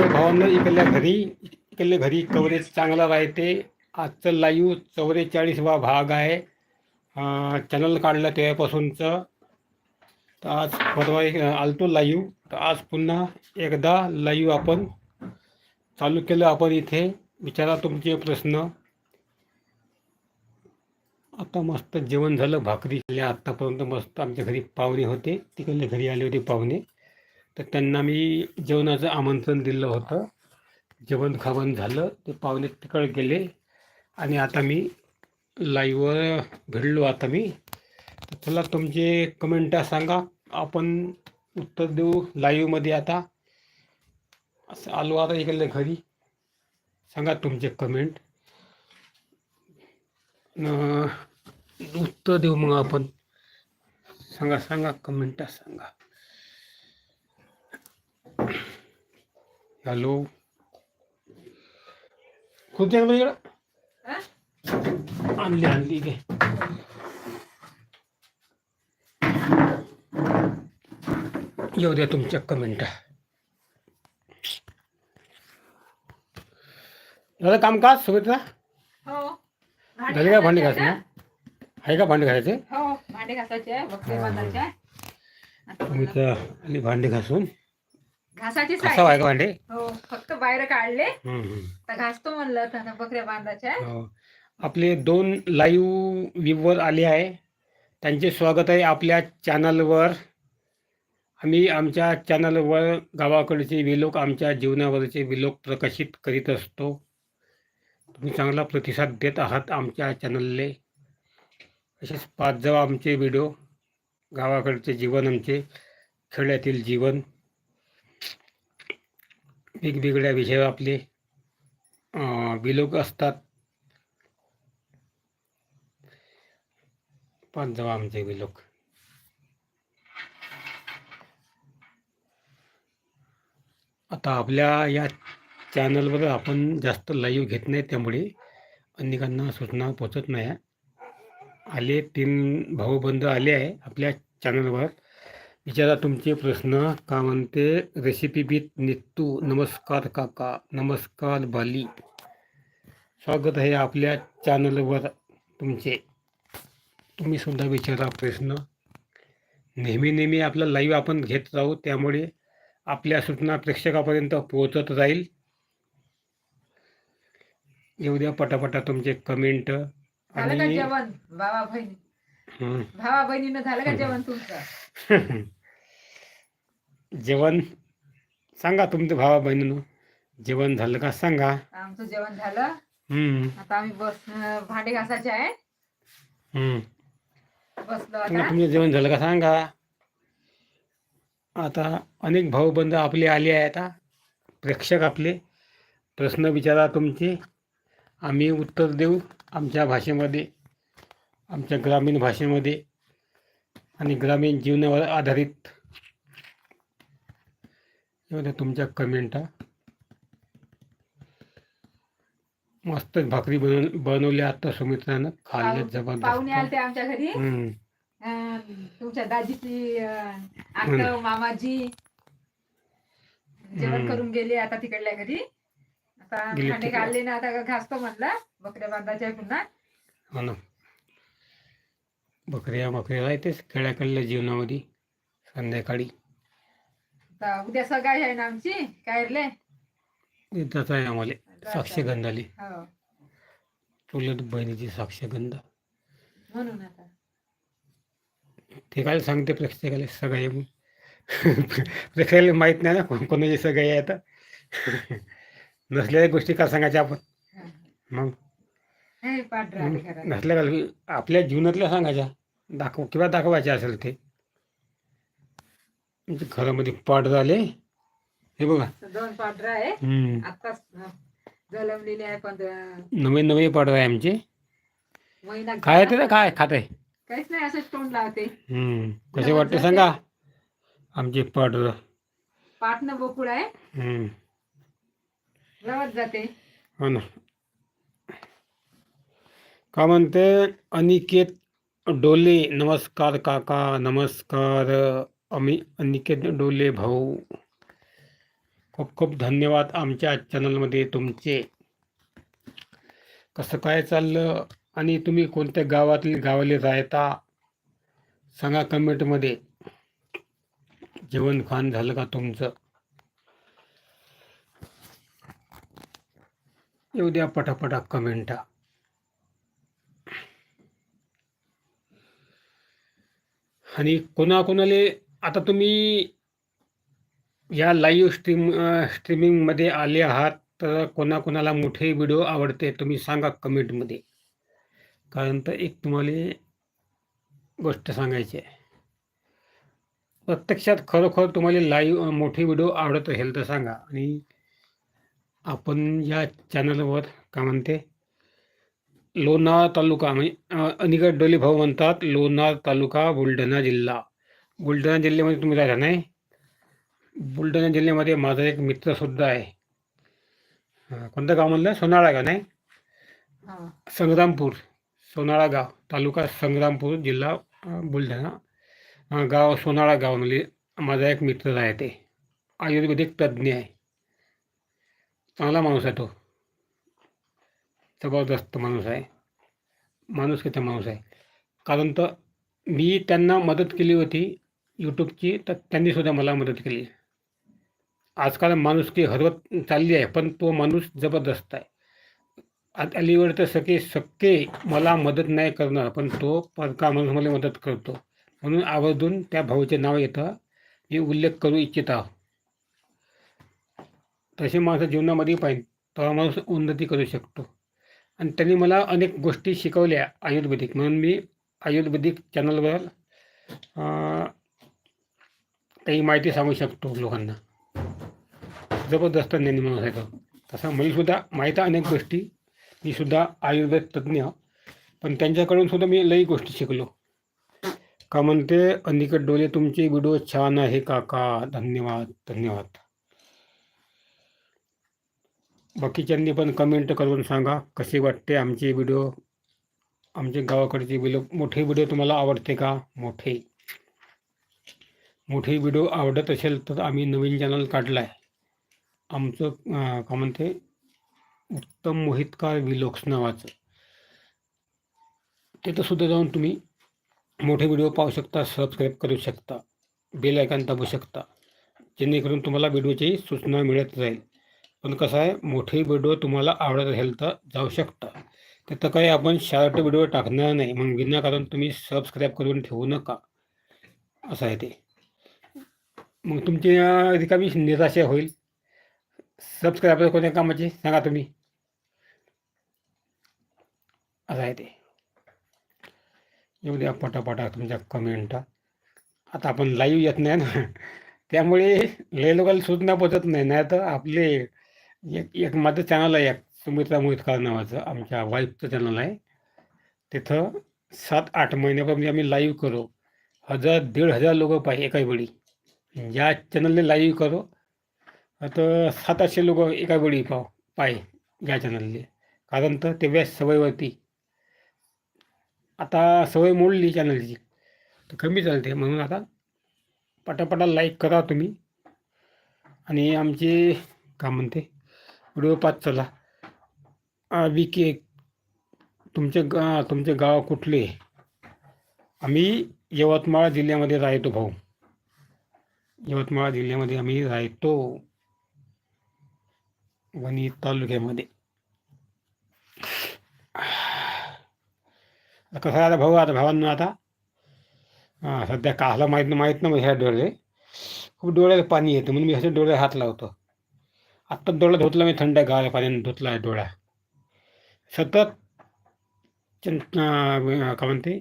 भावानं भावांना इकडल्या घरी इकडल्या घरी कवरेज चांगला राहते. आजचं लाईव्ह चौवेचाळीसवा भाग आहे. चॅनल काढलं तेव्हापासूनचं. तर आज परवा एक आलतो लाईव्ह तर आज पुन्हा एकदा लाईव्ह आपण चालू केलं आपण इथे. विचारा तुमचे प्रश्न. आता मस्त जेवण झालं भाकरी आत्तापर्यंत मस्त आमच्या घरी पाहुणे होते. तिकडले घरी आले होते पाहुणे. तर त्यांना मी जेवणाचं आमंत्रण दिलं होतं. जेवण खावण झालं ते पाहुणे तिकडे गेले. आणि आता मी लाईव्हवर भिडलो आता मी. तर चला तुमचे कमेंट सांगा. आपण उत्तर देऊ लाईव्हमध्ये आता. असं आलो आता इकडले घरी. सांगा तुमचे कमेंट उत्तर देऊ मग आपण. सांगा सांगा कमेंट सांगा. हॅलो. खुर्ची आणली इकडं? आणली आणली घे. येऊ द्या तुमच्या कमेंट. झालं कामकाज सुमित्रा? हो. झाले का भांडी घासणं? आहे का भांडी घासायचे? हो भांडे घासायचे सुमित्रा आणि भांडी घासून? भांडे? हो फक्त बाहेर काढले. तर घासतो म्हणलं आता बकऱ्या बांधायच्या आहे. हो. आपले दोन लाईव्ह व्ह्यूवर आले आहे. त्यांचे स्वागत आहे आपल्या चॅनलवर. आम्ही आमच्या चॅनलवर गावाकडचे विलोक आमच्या जीवनावरचे विलोक प्रकाशित करीत असतो. तुम्ही चांगला प्रतिसाद देत आहात आमच्या चॅनलले. असेच पाच जावा आमचे व्हिडिओ गावाकडचे जीवन आमचे खेड्यातील जीवन. वेगवेगळ्या विषयावर आपले विलोक असतात. पाच जावा आमचे विलोक. आता आपल्या या चॅनलवर आपण जास्त लाईव्ह घेत नाही त्यामुळे अनेकांना सूचना पोचत नाही. आले तीन भाऊबंद आले आहे आपल्या चॅनलवर. विचारा तुमचे प्रश्न. का म्हणते रेसिपी बीत नित्तू. नमस्कार काका. नमस्कार बाली. स्वागत आहे आपल्या चॅनलवर तुमचे. तुम्ही सुद्धा विचारा प्रश्न. नेहमी नेहमी आपला लाईव्ह आपण घेत राहू त्यामुळे आपल्या सूचना प्रेक्षकापर्यंत पोहोचत राहील. येऊ द्या पटापटा तुमचे कमेंट आणि भावा बहिणी. भावा बहिणीनं झालं का जेवण तुमचं? जेवण सांगा तुमचं भावा बहिणीनं. जेवण झालं का सांगा. आमचं जेवण झालं. हम्म, आता आम्ही बस भांडे घासायचे आहे. हम्म. बसलो सांगा आता तुमचं जेवण झालं का सांगा. आता अनेक भाऊबंद आपले आले आहे आता. प्रेक्षक आपले. प्रश्न विचारा तुमचे. आम्ही उत्तर देऊ आमच्या भाषेमध्ये आमच्या ग्रामीण भाषेमध्ये. आणि ग्रामीण जीवनावर आधारित. एवढ्या तुमच्या कमेंटा मस्त भाकरी बनव बनवल्या आता सुमित्रानं. खाल्ले पाहु- पाहुणे आले जबरदस्त आमच्या घरी. हम्म. अं, तुमच्या दाजीची अं, आत्या मामाजी. जेवण हम्म. करून गेले आता तिकडल्या घरी. आता गेले भांडे तिकडे. काढले ना आता घासतो म्हणलं. बकऱ्या बांधायच्या पुन्हा. हो ना. बकऱ्या बकऱ्या राहतेच खेड्याकडल्या जीवनामध्ये. संध्याकाळी. आता उद्या सगाई आहे ना आमची? काय रे आहे आम्हाला साक्षगंधाली. हो. चुलत बहिणीची साक्षगंध. म्हणून आता. ते काय सांगते प्रेक्षकाला सगळे प्रेक्षकाला माहीत नाही ना कोण कोणाची सगळे आहे आता नसलेल्या गोष्टी का सांगायच्या आपण. मग? नसल्या आपल्या जीवनातल्या सांगायच्या? दाखव किंवा दाखवायच्या असेल ते. म्हणजे घरामध्ये पाठ झाले. हे बघा. दोन पाठ आहे हम्म. आताच जलमलेले आहे पण नवे नवे पाडव आहे आमचे. काय ते काय खात? आहे काहीच नाही असं तोंड लावते. हम्म. कसे वाटते. सांगा? आमचे पाडव पाठनं बोकुळ आहे. रवत जाते. हो ना. का म्हणते अनिकेत डोले नमस्कार काका नमस्कार. अमी अनिकेत डोले भाऊ. खूप खूप धन्यवाद आमच्या चॅनलमध्ये तुमचे. कसं काय चाललं आणि तुम्ही कोणत्या गावातील गावाले राहता? सांगा कमेंटमध्ये. जेवण खाण झालं का तुमचं? येऊ द्या पटापटा कमेंटा. आणि कोणाकोणाले आता तुम्ही या लाईव्ह स्ट्रीम स्ट्रीमिंगमध्ये आले आहात तर कोणाकोणाला मोठे व्हिडिओ आवडते तुम्ही सांगा कमेंटमध्ये कारण तर एक तुम्हाला गोष्ट सांगायची आहे. प्रत्यक्षात खरोखर तुम्हाला लाईव्ह मोठे व्हिडिओ आवडत असेल तर सांगा. आणि आपण या चॅनलवर का म्हणते? लोणार तालुका म्हणजे अ, अनिगड डोली भाऊ म्हणतात लोणार तालुका बुलढाणा जिल्हा. बुलढाणा जिल्ह्यामध्ये तुम्ही राहिला नाही? बुलढाणा जिल्ह्यामध्ये माझा एक मित्रसुद्धा आहे. अ, कोणतं गाव म्हणलं? सोनाळा गाव नाही? संग्रामपूर सोनाळा गाव तालुका संग्रामपूर जिल्हा बुलढाणा. गाव सोनाळा गाव म्हणजे माझा एक मित्र आहे ते. आयुर्वेदिक तज्ज्ञ आहे. चांगला माणूस आहे तो. जबरदस्त माणूस आहे. माणूस किती माणूस आहे? कारण तर मी त्यांना मदत केली होती यूट्यूबची तर त्यांनीसुद्धा मला मदत केली. आजकाल माणूस की हरवत चालली आहे पण तो माणूस जबरदस्त आहे. अलीवर तर सगळे सक्के मला मदत नाही करणार पण तो परका माणूस मला मदत करतो. म्हणून आवर्जून त्या भाऊचे नाव येतं मी उल्लेख करू इच्छित आहोत तसे माणसं जीवनामध्ये पाहिजे तेव्हा माणूस उन्नती करू शकतो. आणि त्यांनी मला अनेक गोष्टी शिकवल्या आयुर्वेदिक. म्हणून मी आयुर्वेदिक चॅनलवर काही माहिती सांगू शकतो लोकांना. जबरदस्त ज्ञानी माणूस आहे तो. तसा मलासुद्धा माहीत आहे अनेक गोष्टी. मी सुद्धा आयुर्वेद तज्ज्ञ पण त्यांच्याकडून सुद्धा मी लई गोष्टी शिकलो. का म्हणते अनिकट डोले तुमचे व्हिडिओ छान आहे काका. धन्यवाद धन्यवाद. बाकीच्यांनी पण कमेंट करून सांगा. कसे वाटते आमचे व्हिडिओ आमचे गावाकडचे व्हिडिओ मोठे व्हिडिओ तुम्हाला आवडते का? मोठे. मोठे व्हिडिओ आवडत असेल तर आम्ही नवीन चॅनल काढला आहे आमचं का म्हणते? उत्तम मोहितकार विलोक्स नावाचं. तिथं सुद्धा जाऊन तुम्ही मोठे व्हिडिओ पाहू शकता सबस्क्राईब करू शकता. बेल आयकॉन दाबू शकता. जेणेकरून तुम्हाला व्हिडिओची सूचना मिळत राहील पण कसं आहे मोठे व्हिडिओ तुम्हाला आवडत असेल तर जाऊ शकता. तर काही आपण शार्ट व्हिडिओ टाकणार नाही मग विनाकारण तुम्ही सबस्क्राईब करून ठेवू नका. असं आहे ते. मग तुमची रिकामी निराशा होईल. सबस्क्राईबर कोणत्या कामाची? सांगा तुम्ही. असं आहे ते. येऊ द्या पटापटा तुमच्या कमेंट आता आपण लाईव्ह येत नाही ना. त्यामुळे लय लोकांना सूचना पोचत नाही. नाही तर आपले एक एक माझं चॅनल आहे एक सुमित्रा मोहितकर नावाचं आमच्या वाईफचं चॅनल आहे. तिथं सात आठ महिन्यापासून म्हणजे आम्ही लाईव्ह करू. हजार दीड हजार लोक पाहिजे एका वेळी. या चॅनलने लाईव्ह करो. तर सात आठशे लोक एका वेळी पाव पाय या चॅनलने कारण तर तेव्हा सवयवरती आता सवय मोडली चॅनलची तर कमी चालते. म्हणून आता पटापटा लाईक करा तुम्ही. आणि आमचे का म्हणते? व्हिडिओ पाच चला. विके तुमचे गा तुमचे गाव कुठले? आम्ही यवतमाळ जिल्ह्यामध्ये राहतो भाऊ. यवतमाळ जिल्ह्यामध्ये आम्ही राहतो. वणी तालुक्यामध्ये. कसं आहे आता भाऊ आता भावांना आता हां सध्या काहाला माहीत माहीत नाही ह्या डोळे. खूप डोळ्याला पाणी येतं म्हणून मी असे डोळे हात लावतो. आत्ता डोळा धुतला मी थंड गार पाण्याने धुतला आहे डोळा सतत का म्हणते?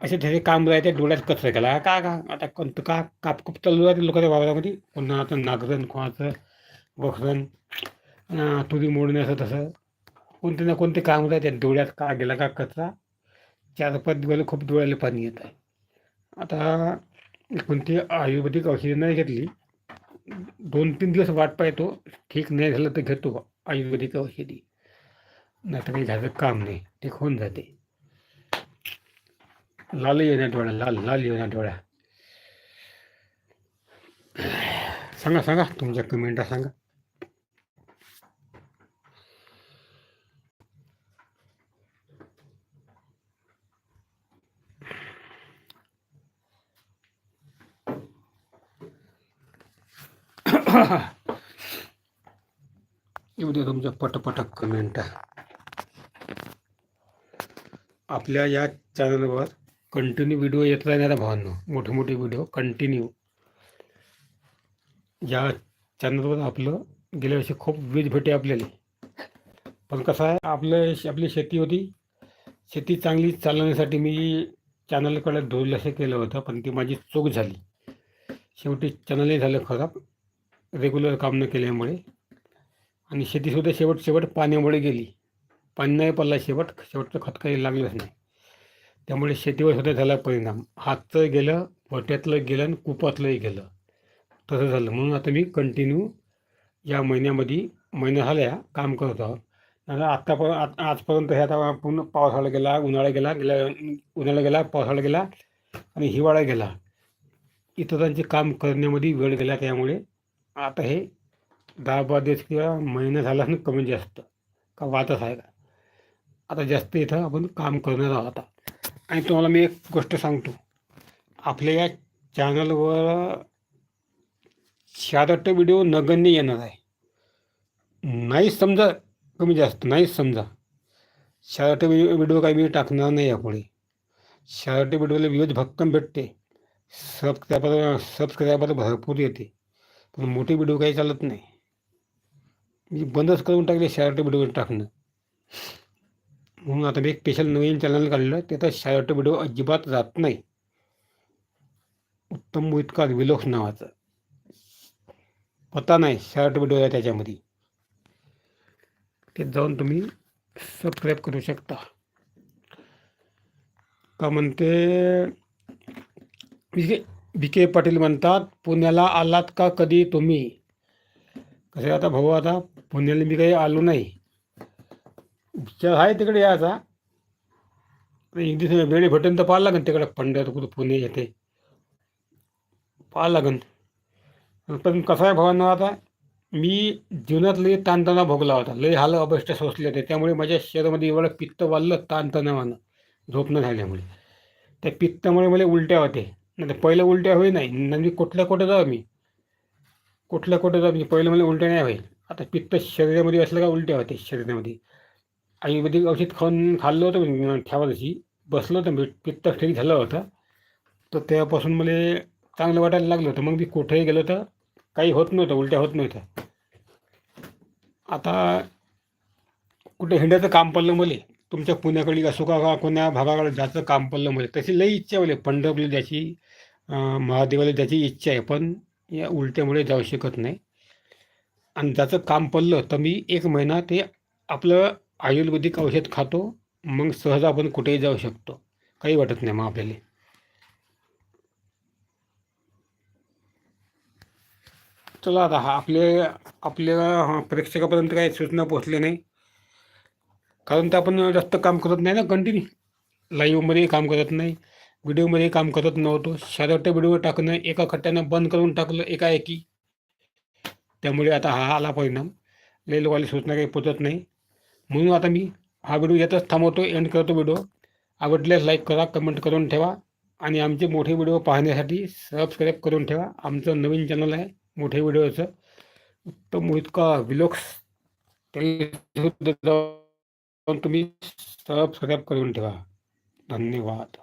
असे त्याचे काम राहते डोळ्यात कचरा केला. का का? आता कोणतं का कापकूप चालू राहते लोकांच्या वावरामध्ये? पुन्हा आता नागरण कोणाचं वखरण तुरी मोडणे असं तसं. कोणते ना कोणते काम राहते डोळ्यात का गेला का कचरा? चार पाच दिवस खूप डोळ्याला पाणी येत आहे आता कोणती आयुर्वेदिक औषधी नाही घेतली दोन तीन दिवस वाट पाहतो. ठीक नाही झालं तर घेतो. आयुर्वेदिक औषधी. नाही तर काही झालं काम नाही. ठीक होऊन जाते. लाल येण्या डोळ्या लाल लाल येण्या डोळ्या. सांगा सांगा. तुमच्या कमेंटा सांगा. येऊ द्या तुमच्या पटपट कमेंट आपल्या या चॅनलवर कंटिन्यू व्हिडिओ येत राहणार भावांनो. मोठे मोठे व्हिडिओ कंटिन्यू या चॅनलवर आपलं गेल्या वर्षी खूप वीज भेटे आपल्याला. पण कसं आहे आपलं श- आपली शेती होती. शेती चांगली चालवण्यासाठी मी चॅनलकडे दुर्लक्ष केलं होतं पण ती माझी चूक झाली. शेवटी चॅनलही झालं खराब. रेग्युलर काम न केल्यामुळे. आणि शेतीसुद्धा शेवट शेवट पाण्यामुळे गेली. पाणी नाही पडला शेवट शेवटचं खत काही लागलंच नाही. त्यामुळे शेतीवर सुद्धा झाला परिणाम. हातचं गेलं वट्यातलं गेलं आणि कुपातलंही गेलं. तसं झालं. म्हणून आता मी कंटिन्यू या महिन्यामध्ये महिना झाल्या काम करत आहोत. आता आत्तापर्यंत आत आजपर्यंत हे आता पूर्ण पावसाळा गेला उन्हाळा गेला गेला उन्हाळा गेला पावसाळा गेला आणि हिवाळा गेला. इतरांचे काम करण्यामध्ये वेळ गेला त्यामुळे आता हे दहा बारा दिवस किंवा महिना झाला ना कमी जास्त का वाटच आहे का? आता जास्त इथं आपण काम करणार आहोत आता. आणि तुम्हाला मी एक गोष्ट सांगतो. आपल्या या चॅनलवर शादट व्हिडिओ नगण्य येणार आहे. नाही समजा कमी जास्त नाहीच समजा. शार्ट व्हिडिओ काही मी टाकणार नाही यापुढे. शार्ट व्हिडिओला व्ह्यूज भक्कम भेटते. सबस्क्रायबर सबस्क्रायबर भरपूर येते. पण मोठे व्हिडिओ काही चालत नाही. मी बंदच करून टाकले शर्ट व्हिडिओ टाकणं. म्हणून आता मी एक स्पेशल नवीन चॅनल काढलं त्याचा शार्ट व्हिडिओ अजिबात जात नाही. उत्तम मोहितकार विलोक नावाचं. पता नाही शॉर्ट व्हिडिओ आहे त्याच्यामध्ये. ते जाऊन तुम्ही सबस्क्राईब करू शकता. का म्हणते बी के पाटील म्हणतात पुण्याला आलात का कधी तुम्ही? कसं आता भाऊ आता पुण्याला मी काही आलो नाही. विचार आहे तिकडे यायचा. एक दिवस वेळ भेटेन तर पाहायला लागेल तिकडे. पंढरपूर कुठं पुणे येते. पाहायला लागेल. पण कसं आहे भावांना आता मी जीवनात लई ताणतणाव भोगला होता. लई हाल अभष्ट सोसले होते. त्यामुळे माझ्या शरीरामध्ये एवढं पित्त वाढलं ताणतणावानं. झोप न झाल्यामुळे. त्या पित्तामुळे मला उलट्या होते नाही तर पहिलं उलट्या होई नाही. म्हणजे कुठल्या कुठं जाऊ मी? कुठल्या कुठं जाऊ मी? पहिलं मला उलट्या नाही होईल आता पित्त शरीरामध्ये असलं का उलट्या होते शरीरामध्ये. आयुर्वेदिक औषध खाऊन खाल्लं होतं म्हणजे मी ठेवायची बसलं होतं मी पित्त ठीक झालं होतं. तर तेव्हापासून मला चांगलं वाटायला लागलं होतं. मग मी कुठेही गेलो तर काही होत नव्हतं उलट्या होत नव्हत्या. आता कुठे हिंडायचं काम पडलं मला. तुमच्या पुण्याकडे असो का कोण्या भागाकडे जायचं काम पडलं मला तशी लई इच्छा होईल म्हणजे पंढरपूरला जायची महादेवाला जायची इच्छा आहे पण या उलट्यामुळे जाऊ शकत नाही. आणि ज्याचं काम पडलं तर मी एक महिना ते आपलं आयुर्वेदिक औषध खातो मग सहज आपण कुठेही जाऊ शकतो. काही वाटत नाही मग आपल्याला. चला आता हा आपले आपल्या प्रेक्षकापर्यंत काही सूचना पोचल्या नाही. कारण ते आपण जास्त काम करत नाही ना कंटिन्यू लाईव्हमध्ये काम करत नाही व्हिडिओमध्ये काम करत नव्हतो. शादट व्हिडिओ टाकणं एका खट्ट्यानं बंद करून टाकलं एकाएकी. त्यामुळे आता हा आला परिणाम. लई सूचना काही पोचत नाही. म्हणून आता मी हा व्हिडिओ यातच थांबवतो एंड करतो व्हिडिओ आवडल्यास लाईक करा कमेंट करून ठेवा. आणि आमचे मोठे व्हिडिओ पाहण्यासाठी सबस्क्राईब करून ठेवा. आमचं नवीन चॅनल आहे मोठे व्हिडिओचं उत्तम मोहितका विलोक्स त्याला तुम्ही सबस्क्राईब करून ठेवा. धन्यवाद.